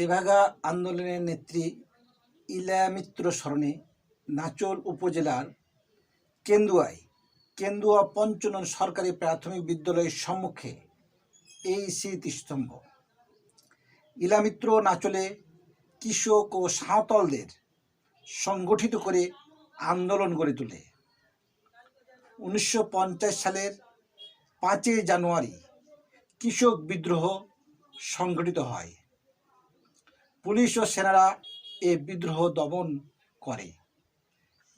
তেভাগা আন্দোলনের নেত্রী ইলা মিত্র স্মরণে নাচল উপজেলার কেন্দুয়ায়। কেন্দুয়া পঞ্চনন সরকারি প্রাথমিক বিদ্যালয়ের সম্মুখে এই স্মৃতিস্তম্ভ। ইলামিত্র নাচলে কৃষক ও সাঁওতালদের সংগঠিত করে আন্দোলন গড়ে তোলে। উনিশশো পঞ্চাশ সালের পাঁচই জানুয়ারি কৃষক বিদ্রোহ সংগঠিত হয়। পুলিশ ও সেনারা এ বিদ্রোহ দমন করে।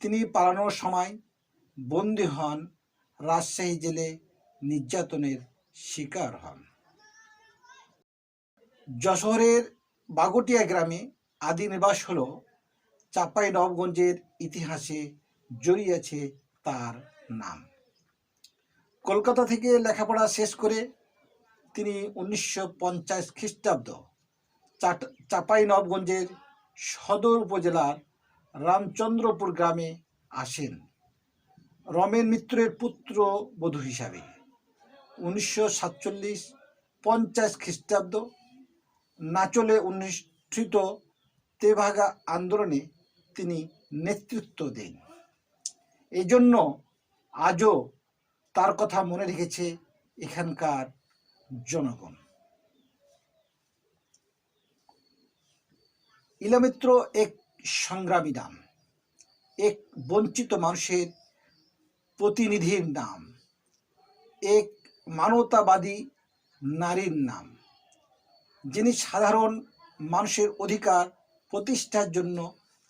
তিনি পালানোর সময় বন্দী হন, রাজশাহী জেলে নির্যাতনের শিকার হন। যশোরের বাগটিয়া গ্রামে আদি নিবাস হল। চাপাই নবগঞ্জের ইতিহাসে জড়িয়ে আছে তার নাম। কলকাতা থেকে লেখাপড়া শেষ করে তিনি উনিশশো পঞ্চাশ খ্রিস্টাব্দ চাট- চাপাই নবগঞ্জের সদর উপজেলার রামচন্দ্রপুর গ্রামে আসেন। রমেন মিত্রের পুত্র বধূ হিসাবে। উনিশশো সাতচল্লিশ পঞ্চাশ খ্রিস্টাব্দ নাচলে অনুষ্ঠিত তেভাগা আন্দোলনে তিনি নেতৃত্ব দেন। এই জন্য আজও তার কথা মনে রেখেছে এখানকার জনগণ। ইলামিত্র এক সংগ্রামী নাম এক বঞ্চিত মানুষের প্রতিনিধির নাম, এক মানবতাবাদী নারীর নাম, যিনি সাধারণ মানুষের অধিকার প্রতিষ্ঠার জন্য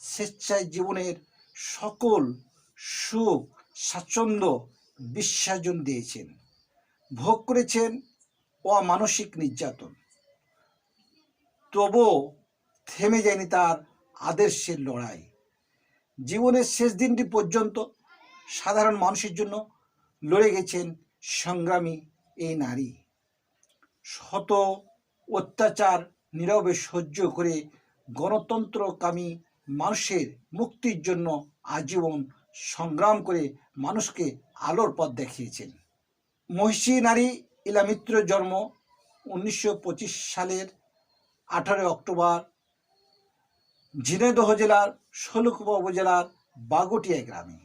স্বেচ্ছায় জীবনের সকল সুখ, স্বাচ্ছন্দ্য বিসর্জন দিয়েছেন। ভোগ করেছেন অমানসিক নির্যাতন। তবুও থেমে যায়নি তার আদর্শের লড়াই। জীবনের শেষ দিনটি পর্যন্ত সাধারণ মানুষের জন্য লড়ে গেছেন সংগ্রামী এই নারী। শত অত্যাচার নীরবে সহ্য করে গণতন্ত্রকামী মানুষের মুক্তির জন্য আজীবন সংগ্রাম করে মানুষকে আলোর পথ দেখিয়েছেন। মহিষী নারী ইলামিত্র জন্ম উনিশশো পঁচিশ সালের আঠারোই অক্টোবর ঝিনাইদহ জেলার শোলকুপা উপজেলার বাগটিয়া গ্রামে।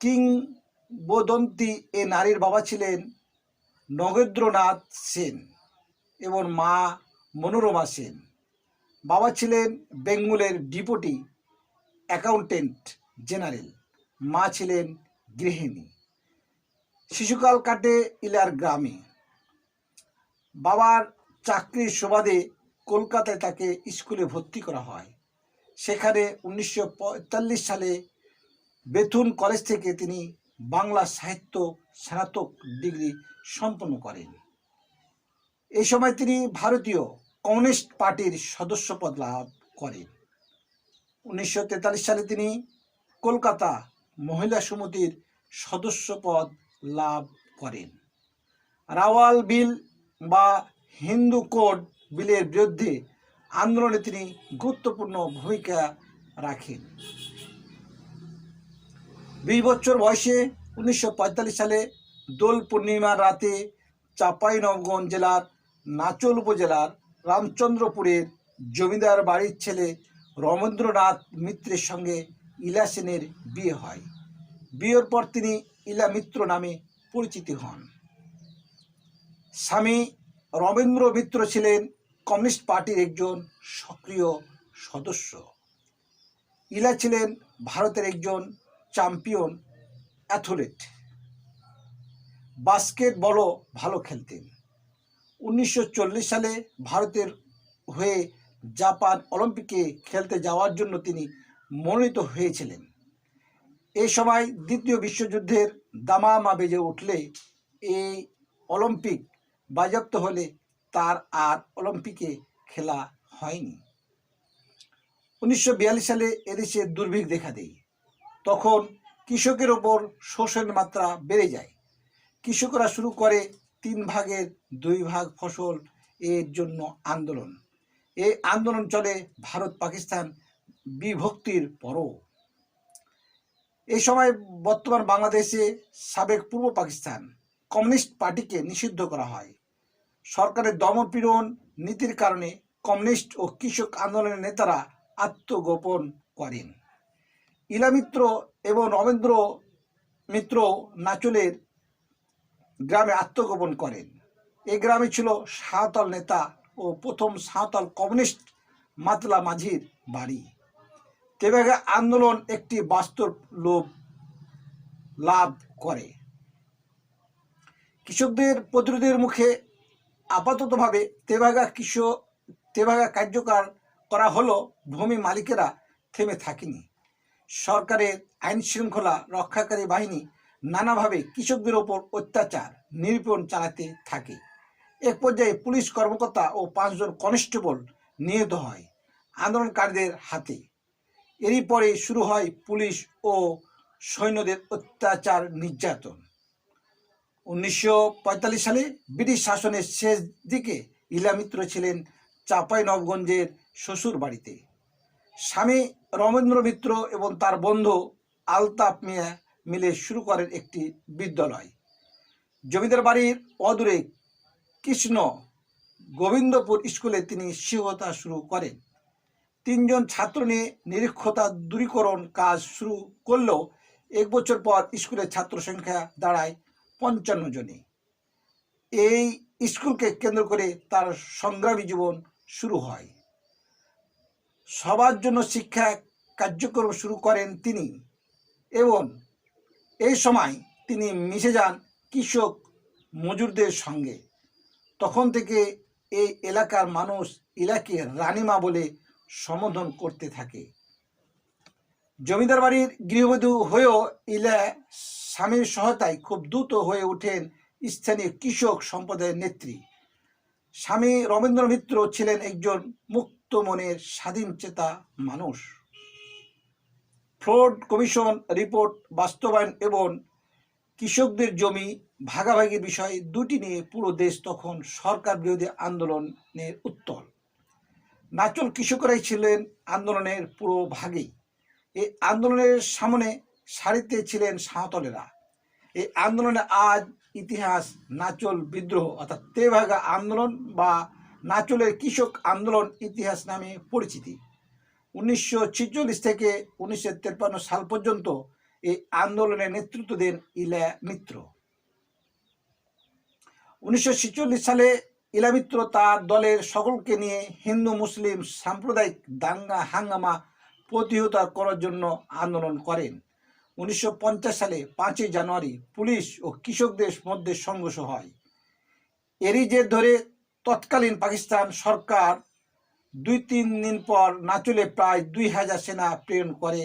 কিংবদন্তি এ নারীর বাবা ছিলেন নগেন্দ্রনাথ সেন এবং মা মনোরমা সেন। বাবা ছিলেন বেঙ্গলের ডিপুটি অ্যাকাউন্টেন্ট জেনারেল, মা ছিলেন গৃহিণী। শিশুকাল কাটে ইলার গ্রামে। বাবার চাকরির সুবাদে কলকাতায় তাকে স্কুলে ভর্তি করা হয়। সেখানে উনিশশো পঁয়তাল্লিশ সালে বেথুন কলেজ থেকে তিনি বাংলা সাহিত্য স্নাতক ডিগ্রি সম্পন্ন করেন। এই সময় তিনি ভারতীয় কমিউনিস্ট পার্টির সদস্যপদ লাভ করেন। উনিশশো তেতাল্লিশ সালে তিনি কলকাতা মহিলা সমিতির সদস্যপদ লাভ করেন। রাওয়াল বিল বা হিন্দু কোড বিলের বিরুদ্ধে আন্দোলনে তিনি গুরুত্বপূর্ণ ভূমিকা রাখেন। বিশ বছর বয়সে উনিশশো পঁয়তাল্লিশ সালে দোল পূর্ণিমার রাতে চাঁপাইনবগঞ্জ জেলার নাচল উপজেলার রামচন্দ্রপুরের জমিদার বাড়ির ছেলে রমেন্দ্রনাথ মিত্রের সঙ্গে ইলা সেনের বিয়ে হয়। বিয়ের পর তিনি ইলা মিত্র নামে পরিচিতি হন। স্বামী রবীন্দ্র মিত্র ছিলেন কমিউনিস্ট পার্টির একজন সক্রিয় সদস্য। ইলা ছিলেন ভারতের একজন চ্যাম্পিয়ন অ্যাথলেট। বাস্কেট বলও ভালো খেলতেন। উনিশশো চল্লিশ সালে ভারতের হয়ে জাপান অলিম্পিকে খেলতে যাওয়ার জন্য তিনি মনোনীত হয়েছিলেন। এ সময় দ্বিতীয় বিশ্বযুদ্ধের দামামা বেজে উঠলে এই অলিম্পিক বাজেয়াপ্ত হলে তার আর অলিম্পিকে খেলা হয়নি। উনিশশো বিয়াল্লিশ সালে এদেশে দুর্ভিক্ষ দেখা দেয়। তখন কৃষকের ওপর শোষণের মাত্রা বেড়ে যায়। কৃষকরা শুরু করে তিন ভাগের দুই ভাগ ফসল এর জন্য আন্দোলন। এই আন্দোলন চলে ভারত পাকিস্তান বিভক্তির পরও। এই সময় বর্তমান বাংলাদেশে সাবেক পূর্ব পাকিস্তান কমিউনিস্ট পার্টিকে নিষিদ্ধ করা হয়। সরকারের দমনপীড়ন নীতির কারণে কমিউনিস্ট ও কৃষক আন্দোলনের নেতারা আত্মগোপন করেন। ইলামিত্র এবং রবীন্দ্র মিত্র নাচলের গ্রামে আত্মগোপন করেন। এই গ্রামে ছিল সাঁওতাল নেতা ও প্রথম সাঁওতাল কমিউনিস্ট মাতলা মাঝির বাড়ি। তেভাগা আন্দোলন একটি বাস্তব লোভ লাভ করে। কৃষকদের প্রতিরোধের মুখে আপাততভাবে তেভাগা কৃষক তেভাগা কার্যকর করা হলো ভূমি মালিকেরা থেমে থাকেনি। সরকারের আইন শৃঙ্খলা রক্ষাকারী বাহিনী নানাভাবে কৃষকদের ওপর অত্যাচার নিরূপণ চালাতে থাকে। এক পর্যায়ে পুলিশ কর্মকর্তা ও পাঁচজন কনস্টেবল নিহত হয় আন্দোলনকারীদের হাতে। এরই পরে শুরু হয় পুলিশ ও সৈন্যদের অত্যাচার নির্যাতন। উনিশশো পঁয়তাল্লিশ সালে ব্রিটিশ শাসনের শেষ দিকে ইলামিত্র ছিলেন চাপাই নবগঞ্জের শ্বশুর বাড়িতে। স্বামী রমেন্দ্র মিত্র এবং তার বন্ধু আলতাফ মিয়া মিলে শুরু করেন একটি বিদ্যালয়। জমিদার বাড়ির অদূরে কৃষ্ণ গোবিন্দপুর স্কুলে তিনি শিক্ষকতা শুরু করেন। তিনজন ছাত্র নিয়ে নিরীক্ষতা দূরীকরণ কাজ শুরু করলেও এক বছর পর স্কুলের ছাত্র সংখ্যা দাঁড়ায় পঞ্চান্ন জনে এই স্কুলকে কেন্দ্র করে তার সংগ্রামী জীবন শুরু হয়। সবার জন্য শিক্ষা কার্যক্রম শুরু করেন তিনি এবং এই সময় তিনি মিশে যান কৃষক মজুরদের সঙ্গে। তখন থেকে এই এলাকার মানুষ ইলাকে রানিমা বলে সম্বোধন করতে থাকে। জমিদার বাড়ির গৃহবধূ হয়েও ইলা স্বামীর সহায়তায় খুব দ্রুত হয়ে ওঠেন স্থানীয় কৃষক সম্প্রদায়ের নেত্রী। স্বামী রবীন্দ্র মিত্র ছিলেন একজন মুক্ত মনের স্বাধীন চেতা মানুষ। ফ্রড কমিশন রিপোর্ট বাস্তবায়ন এবং কৃষকদের জমি ভাগাভাগির বিষয়ে দুটি নিয়ে পুরো দেশ তখন সরকার বিরোধী আন্দোলনের উত্তল। নাচল কৃষকরাই ছিলেন আন্দোলনের পুরো ভাগেই। এই আন্দোলনের সামনে সারিতে ছিলেন সাঁওতালেরা। এই আন্দোলনে আজ ইতিহাস, নাচল বিদ্রোহ অর্থাৎ তেভাগা আন্দোলন বা নাচলের কৃষক আন্দোলন ইতিহাস নামে পরিচিতি। উনিশশো থেকে উনিশশো সাল পর্যন্ত এই আন্দোলনে নেতৃত্ব দেন ইলা মিত্র। উনিশশো সালে ইলা মিত্র তার দলের সকলকে নিয়ে হিন্দু, মুসলিম সাম্প্রদায়িক দাঙ্গা, হাঙ্গামা প্রতিহত করার জন্য আন্দোলন করেন। উনিশশো পঞ্চাশ সালে পাঁচই জানুয়ারি পুলিশ ও কৃষকদের মধ্যে সংঘর্ষ হয়। এরই জের ধরে তৎকালীন পাকিস্তান সরকার দুই তিন দিন পর নাচলে প্রায় দুই হাজার সেনা প্রেরণ করে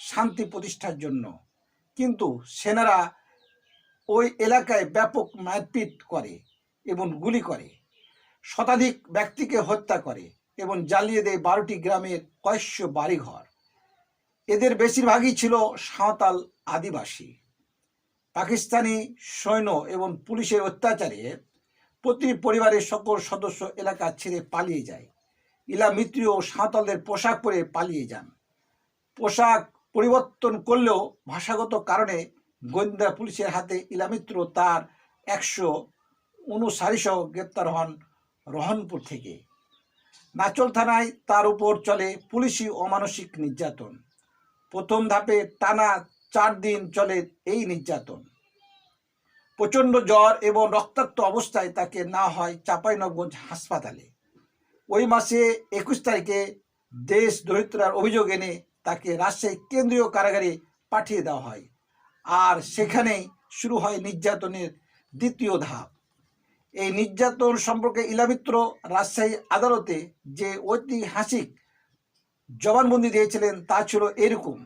শান্তি প্রতিষ্ঠার জন্য। কিন্তু সেনারা ওই এলাকায় ব্যাপক মারপিট করে এবং গুলি করে। শতাধিক ব্যক্তিকে হত্যা করে। এবং জ্বালিয়ে দেয় বারোটি গ্রামের কয়েকশো বাড়িঘর। এদের বেশিরভাগই ছিল সাঁওতাল আদিবাসী। পাকিস্তানি সৈন্য এবং পুলিশের অত্যাচারে প্রতি পরিবারের সকল সদস্য এলাকা ছেড়ে পালিয়ে যায়। ইলা মিত্র ও সাঁওতালদের পোশাক পরে পালিয়ে যান। পোশাক পরিবর্তন করলেও ভাষাগত কারণে গোয়েন্দা পুলিশের হাতে ইলামিত্র তার একশো উনষাড়ি সহ গ্রেপ্তার হন রহনপুর থেকে। নাচল থানায় তার উপর চলে পুলিশি অমানসিক নির্যাতন। প্রথম ধাপে টানা চার দিন চলে এই নির্যাতন। প্রচণ্ড জ্বর এবং রক্তাক্ত অবস্থায় তাকে না হয় চাঁপাইনবগঞ্জ হাসপাতালে। ওই মাসে একুশ তারিখে দেশ দরিদ্রার অভিযোগ এনে তাকে রাজশাহী কেন্দ্রীয় কারাগারে পাঠিয়ে দেওয়া হয়। আর সেখানেই শুরু হয় নির্যাতনের দ্বিতীয় ধাপ। এই নির্যাতন সম্পর্কে ইলামিত্র রাজশাহী আদালতে যে ঐতিহাসিক জবানবন্দি দিয়েছিলেন তা ছিল এরকম।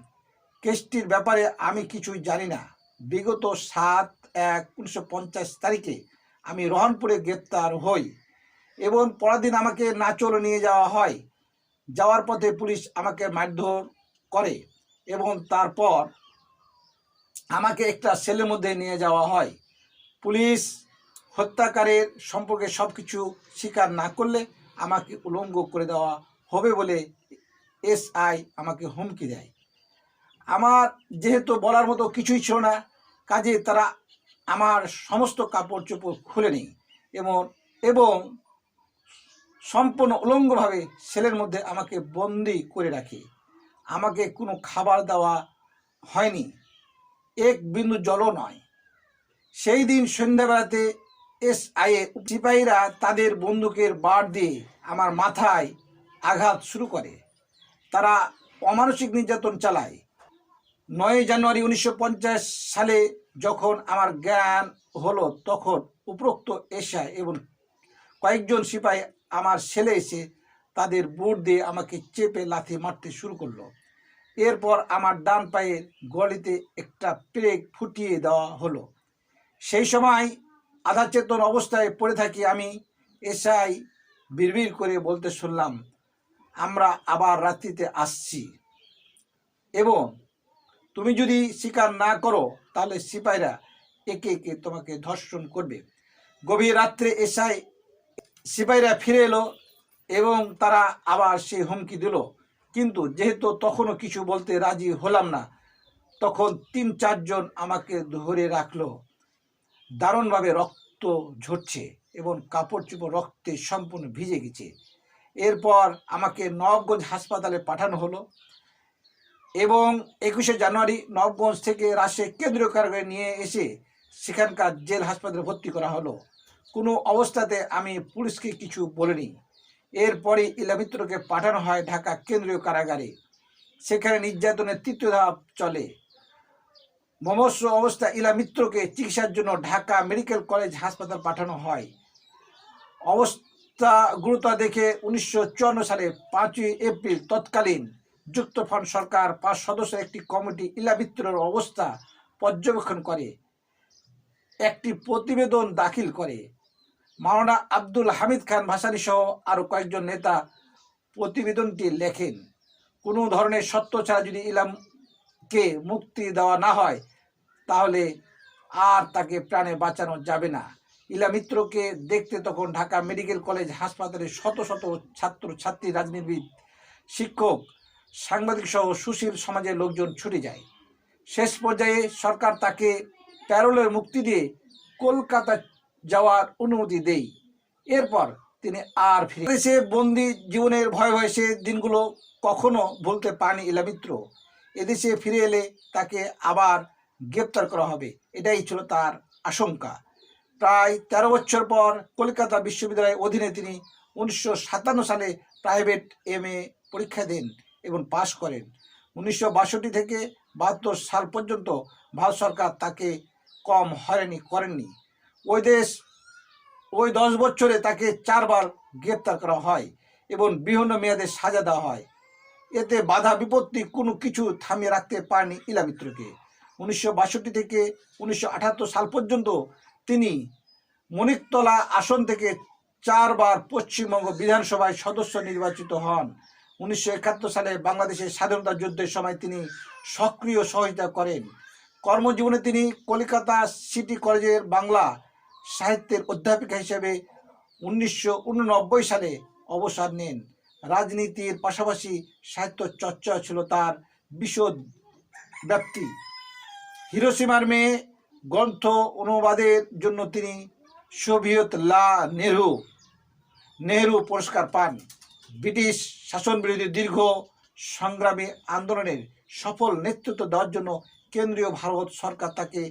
কেসটির ব্যাপারে আমি কিছুই জানি না। বিগত সাত এক উনিশশো তারিখে আমি রহনপুরে গ্রেপ্তার হই এবং পরের দিন আমাকে নাচল নিয়ে যাওয়া হয়। যাওয়ার পথে পুলিশ আমাকে মারধর করে এবং তারপর আমাকে একটা সেলের মধ্যে নিয়ে যাওয়া হয়। পুলিশ হত্যাকারের সম্পর্কে সব কিছু স্বীকার না করলে আমাকে উলঙ্গ করে দেওয়া হবে বলে এসআই আমাকে হুমকি দেয়। আমার যেহেতু বলার মতো কিছুই ছিল না, কাজে তারা আমার সমস্ত কাপড় চোপড় খুলে নেই এবং এবং সম্পূর্ণ উলঙ্গভাবে সেলের মধ্যে আমাকে বন্দি করে রাখে। আমাকে কোনো খাবার দেওয়া হয়নি। এক বিন্দু জলও নয়। সেই দিন সন্ধ্যাবেলাতে এস আইএ সিপাহীরা তাদের বন্দুকের বার দিয়ে আমার মাথায় আঘাত শুরু করে। তারা অমানসিক নির্যাতন চালায়। নয় জানুয়ারি উনিশশো পঞ্চাশ সালে যখন আমার জ্ঞান হলো, তখন উপরোক্ত এশা এবং কয়েকজন সিপাহী আমার ছেলে এসে তাদের বোর্ড দিয়ে আমাকে চেপে লাথি মারতে শুরু করল। এরপর আমার ডান পায়ের গলিতে একটা প্লেগ ফুটিয়ে দেওয়া হলো। সেই সময় আধা চেতন অবস্থায় পড়ে থাকি আমি। এসআই বিড়বিড় করে বলতে শুনলাম, আমরা আবার রাত্রিতে আসছি। এবং তুমি যদি স্বীকার না করো, তাহলে সিপাহীরা একে একে তোমাকে ধর্ষণ করবে। গভীর রাত্রে এসআই সিপাহীরা ফিরে এলো এবং তারা আবার সে হুমকি দিল। কিন্তু যেহেতু তখনও কিছু বলতে রাজি হলাম না, তখন তিন চারজন আমাকে ধরে রাখল। দারুণভাবে রক্ত ঝরছে এবং কাপড় চোপড় রক্তে সম্পূর্ণ ভিজে গেছে। এরপর আমাকে নবগঞ্জ হাসপাতালে পাঠানো হলো এবং একুশে জানুয়ারি নবগঞ্জ থেকে রাজশাহী কেন্দ্রীয় কারাগারে নিয়ে এসে সেখানকার জেল হাসপাতালে ভর্তি করা হলো। কোনো অবস্থাতে আমি পুলিশকে কিছু বলিনি। এরপরে ইলামিত্রকে পাঠানো হয় ঢাকা কেন্দ্রীয় কারাগারে। সেখানে নির্যাতনের তৃতীয় ধাপ চলে। মমস্য অবস্থা ইলা মিত্রকে চিকিৎসার জন্য ঢাকা মেডিকেল কলেজ হাসপাতাল পাঠানো হয়। অবস্থা গুরুতর দেখে উনিশশো সালে পাঁচই এপ্রিল তৎকালীন যুক্তফ্রন্ট সরকার পাঁচ সদস্যের একটি কমিটি ইলা মিত্রর অবস্থা পর্যবেক্ষণ করে, একটি প্রতিবেদন দাখিল করে। মাওলানা আব্দুল হামিদ খান ভাসানী সহ আরও কয়েকজন নেতা প্রতিবেদনটি লেখেন। কোনো ধরনের সত্য ছাড়া যদি ইলামকে মুক্তি দেওয়া না হয়, তাহলে আর তাকে প্রাণে বাঁচানো যাবে না। ইলা মিত্রকে দেখতে তখন ঢাকা মেডিকেল কলেজ হাসপাতালে শত শত ছাত্র ছাত্রী রাজনীতিবিদ, শিক্ষক, সাংবাদিক সহ সুশীল সমাজের লোকজন ছুটে যায়। শেষ পর্যায়ে সরকার তাকে প্যারোলের মুক্তি দিয়ে কলকাতা যাওয়ার অনুমতি দেই এরপর তিনি আর ফিরে বন্দি জীবনের ভয় ভয় সে দিনগুলো কখনো ভুলতে পারেনি ইলামিত্র এদেশে ফিরে এলে তাকে আবার গ্রেপ্তার করা হবে। এটাই ছিল তার আশঙ্কা। প্রায় তেরো বছর পর কলকাতা বিশ্ববিদ্যালয়ের অধীনে তিনি উনিশশো সাতান্ন সালে প্রাইভেট এম এ পরীক্ষা দেন এবং পাশ করেন। উনিশশো বাষট্টি থেকে বাহাত্তর সাল পর্যন্ত ভারত সরকার তাকে কম হয়রানি করেননি। ওই দেশ, ওই দশ বছরে তাকে চারবার গ্রেপ্তার করা হয় এবং বিভিন্ন মেয়াদে সাজা দেওয়া হয়। এতে বাধা বিপত্তি কোনো কিছু থামিয়ে রাখতে পারেনি ইলামিত্রকে উনিশশো বাষট্টি থেকে উনিশশো সাল পর্যন্ত তিনি মণিকতলা আসন থেকে চারবার পশ্চিমবঙ্গ বিধানসভায় সদস্য নির্বাচিত হন। উনিশশো একাত্তর সালে বাংলাদেশের স্বাধীনতা যুদ্ধের সময় তিনি সক্রিয় সহযোগিতা করেন। কর্মজীবনে তিনি কলকাতা সিটি কলেজের বাংলা সাহিত্যের অধ্যাপিকা হিসেবে উনিশশো উননব্বই সালে অবসর নেন। রাজনীতির পাশাপাশি সাহিত্য চর্চা ছিল তার বিশদ ব্যাপ্তি। হিরোসীমার মেয়ে গ্রন্থ অনুবাদের জন্য তিনি সোভিয়েত লা নেহরু নেহরু পুরস্কার পান। ব্রিটিশ শাসন বিরোধী দীর্ঘ সংগ্রামী আন্দোলনের সফল নেতৃত্ব দেওয়ার জন্য কেন্দ্রীয় ভারত সরকার তাকে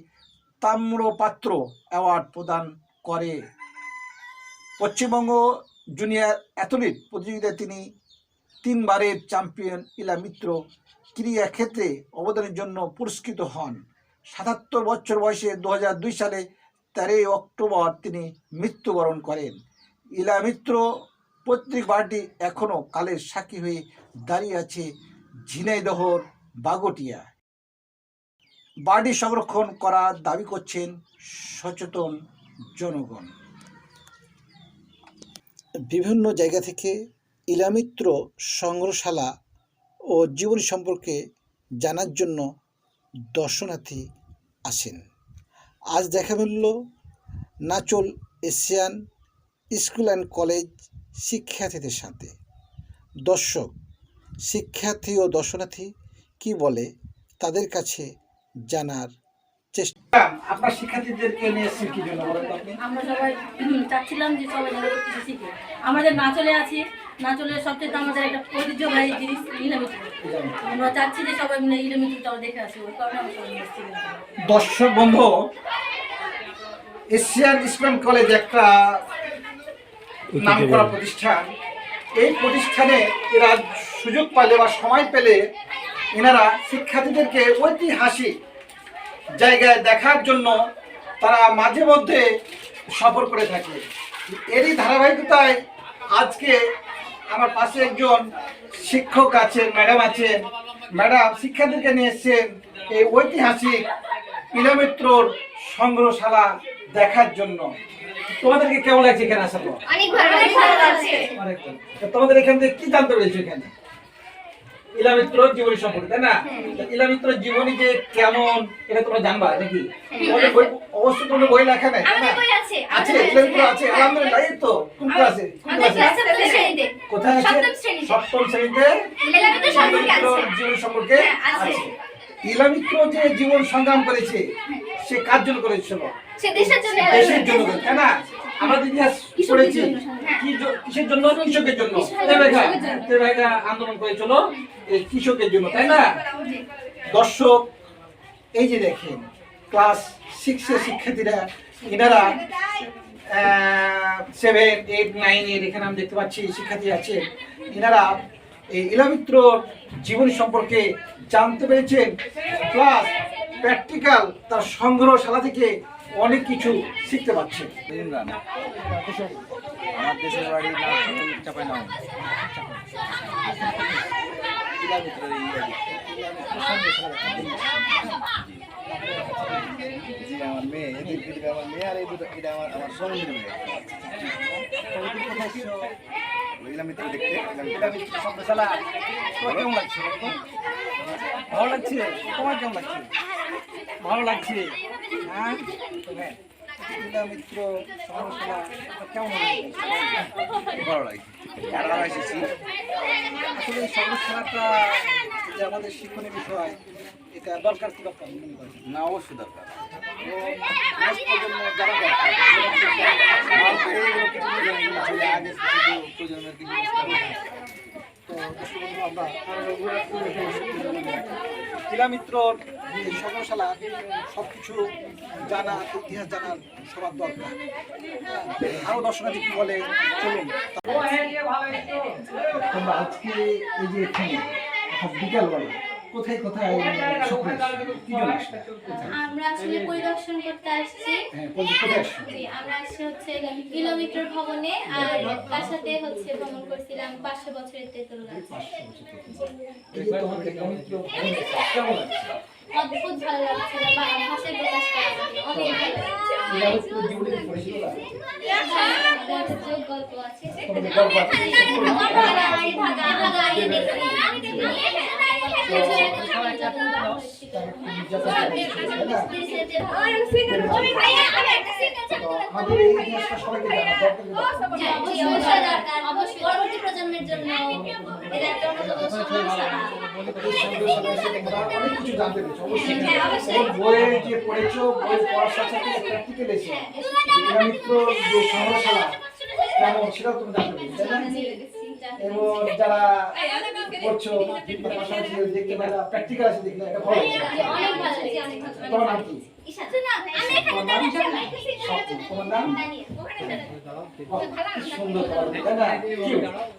তাম্রপাত্র অ্যাওয়ার্ড প্রদান করে। পশ্চিমবঙ্গ জুনিয়র অ্যাথলিট প্রতিযোগিতায় তিনি তিনবারের চ্যাম্পিয়ন ইলা মিত্র ক্রীড়া ক্ষেত্রে অবদানের জন্য পুরস্কৃত হন। সাতাত্তর বছর বয়সে দু সালে তেরোই অক্টোবর তিনি মৃত্যুবরণ করেন। ইলা মিত্র পৈতৃক বাড়িটি এখনও কালের সাক্ষী হয়ে দাঁড়িয়ে আছে ঝিনাইদহর বাগটিয়া। বাড়ি সংরক্ষণ করার দাবি করছেন সচেতন জনগণ। বিভিন্ন জায়গা থেকে ইলামিত্র সংগ্রহশালা ও জীবনী সম্পর্কে জানার জন্য দর্শনার্থী আসেন। আজ দেখা মিলল নাচল এশিয়ান স্কুল অ্যান্ড কলেজ শিক্ষার্থীদের সাথে। দর্শক, শিক্ষার্থী ও দর্শনার্থী কি বলে তাদের কাছে জানার চেষ্টা। আপনার শিক্ষার্থীদেরকে নিয়ে এসেছেন কি জন্য বলেন তো আপনি? আমরা সবাই চাচ্ছিলাম যে সবাই যেন কিছু শিখে। আমাদের নাচলে আছি নাচলে সবচেয়ে তো আমাদের একটা ঐতিহ্যবাহী জিনিস আমরা চাচ্ছি যে সবাই মিলে ইলামিত্রটা দেখে আসি ওই কারণে আমরা সবাই দর্শক বন্ধু এশিয়ান ইসলাম কলেজ একটা নামকরা প্রতিষ্ঠান। এই প্রতিষ্ঠানে এরা সুযোগ পেলে বা সময় পেলে এনারা শিক্ষার্থীদেরকে ঐতিহাসিক জায়গায় দেখার জন্য তারা মাঝে মধ্যে সফর করে থাকে। এরই ধারাবাহিকতায় আজকে আমার পাশে একজন শিক্ষক আছেন ম্যাডাম আছেন। ম্যাডাম শিক্ষার্থীকে নিয়ে এসছেন এই ঐতিহাসিক পিলামিত্রর সংগ্রহশালা দেখার জন্য। তোমাদেরকে কেমন লাগছে এখানে আসার পর? তোমাদের এখান থেকে কি জানতে পেরেছ এখানে? ইলামিত্র জীবনী সম্পর্কে তাই না? ইলামিত্র জীবনী যে কেমন এটা তোমরা জানবা নাকি? বই অবশ্যই তোমাদের বই লেখা নেই আছে ইলামিত্র আছে আলহামদুলিল্লাহ এই তো কোন ক্লাসে? কোন ক্লাসে? কোথায় আছে? সপ্তম শ্রেণীতে। ইলামিত্র সম্পর্কে জীবন সম্পর্কে হ্যাঁ, আছে। আছে। ইলামিত্র যে জীবন সংগ্রাম করেছে সে কার জন্য করেছিল? দেশের জন্য তাই না? আমরা ইতিহাস পড়েছি। কিসের জন্য? কৃষকের জন্য। আন্দোলন করেছিল এই কৃষকের জন্য তাই না? দর্শক এই যে দেখেন ক্লাস সিক্সের শিক্ষার্থীরা এনারা সেভেন এইট নাইনের এখানে আমি দেখতে পাচ্ছি শিক্ষার্থী আছে। এনারা এই ইলামিত্র জীবনী সম্পর্কে জানতে পেরেছেন। প্লাস প্র্যাকটিক্যাল তার সংগ্রহশালা থেকে অনেক কিছু শিখতে পারছে। ইমরান আমার দেশের বাড়ি চাপাই নাম আমার মেয়ে আমার মেয়ে আর এই দুটো এটা আমার আমার সঙ্গীর মেয়ে। মিত্র দেখতে ইলামিত্র সংগ্রহশালা তোমার কেমন লাগছে ভালো লাগছে? তোমার কেমন লাগছে? ভালো লাগছে? হ্যাঁ হ্যাঁ লাগছে ভালো লাগে আমরা এসেছি আসলে এই সংগ্রহশালাটা যে আমাদের শিক্ষণীয় বিষয় এটা দরকার কি দরকার মনে না অবশ্যই দরকার প্রজন্মের শিলামিত্রর এই সংগ্রহশালা সব কিছু জানা ইতিহাস জানার সবার দরকার। হ্যাঁ, আরও দর্শনার্থী কি বলে চলুন। তোমরা আজকে এই যে এখানে অর্থাৎ বিকালবেলা কোথায় কোথায় আসলে? কোথায়? আমরা আসলে পরিদর্শন করতে আসছি। হ্যাঁ আমরা আসছি হচ্ছে কিলোমিটার ভবনে আর তার সাথে হচ্ছে ভ্রমণ করছিলাম পাঁচশো বছরের তেঁতুল গাছ। লাগছে? অদ্ভুত ভালো লাগছিল বা ভাষায় প্রকাশ করা অনেক লাগছে? হ্যাঁ, গল্প আছে পরবর্তী প্রজন্মের জন্য এটা একটা অনেক কিছু জানতে পেরেছ অবশ্যই। বইয়ে যে পড়েছো বই পড়ার সাথে সাথে প্র্যাকটিক্যাল এসে ইলামিত্র যে সংগ্রহশালা কেমন সেটাও তুমি জানতে পেরেছ তাই না? এবং যারা করছ পাশাপাশি দেখতে প্র্যাকটিক্যাল আছে দেখলে এটা ভালো তোমার নাম কি?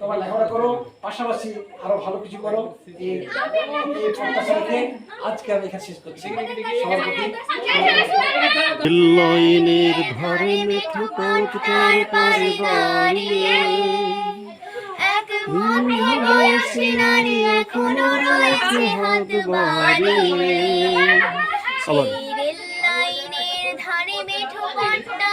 তোমার লেখাপড়া করো পাশাপাশি আরও ভালো কিছু করো। এই আজকে আমি এখানে শেষ করছি। সবার প্রতি ধারে বয়সী নারী এখনও রয়েছে হাত বাড়িয়ে আবার। সেই রেল লাইনের ধারে মেঠো পট্টার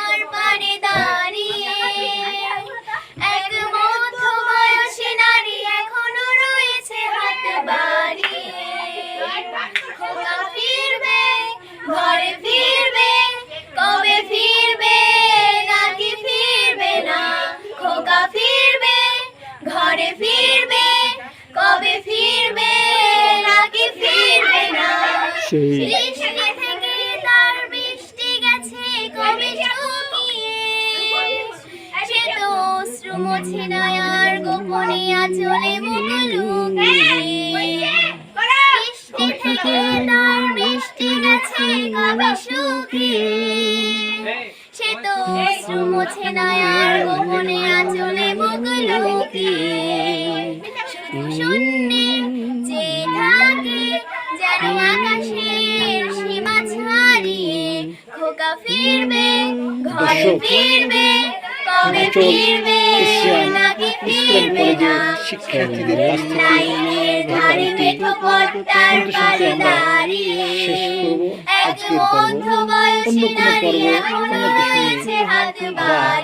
শুকিয়ে সে তো অশ্রু মোছে না আর গোপনে আঁচলে মুখ লুকিয়ে। শূন্যে যে থাকে যেন আকাশের সীমা ছাড়িয়ে। খোকা ফিরবে ঘরে ফিরবে কবে ফিরবে নাকি ফিরবে না? শিক্ষার্থীদের কাছ থেকে ধারে মেঠো শুনতে শুনতে পারে দাঁড়িয়ে। আজকের পর্ব অন্য কোনো পর্ব অন্য কিছু নিয়ে